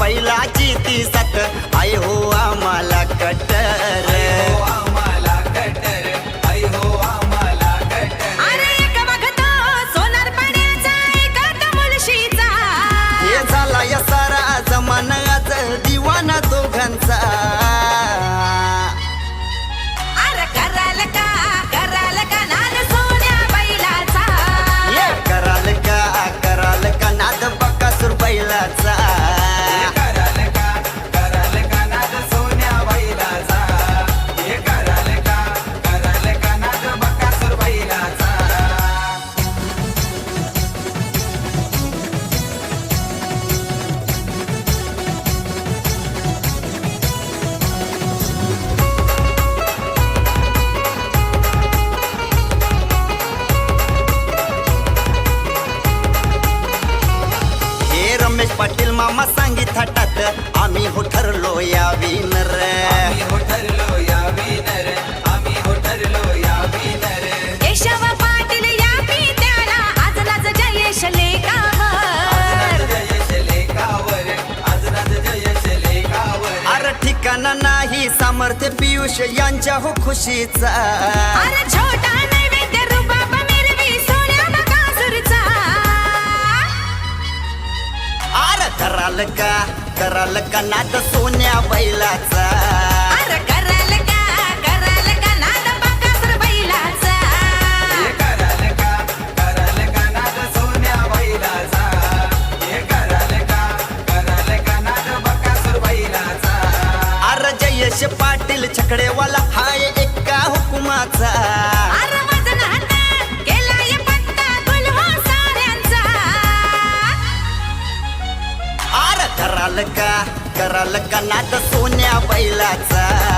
बैलाची ती सत आय हो आम्हाला कट हो खुशीचा. अरे छोटा नैवेद्य सोन्या अरे कराल का? कराल का नाद सोन्या बैलाचा? लका करा लका नाद सोन्या बैलाचा.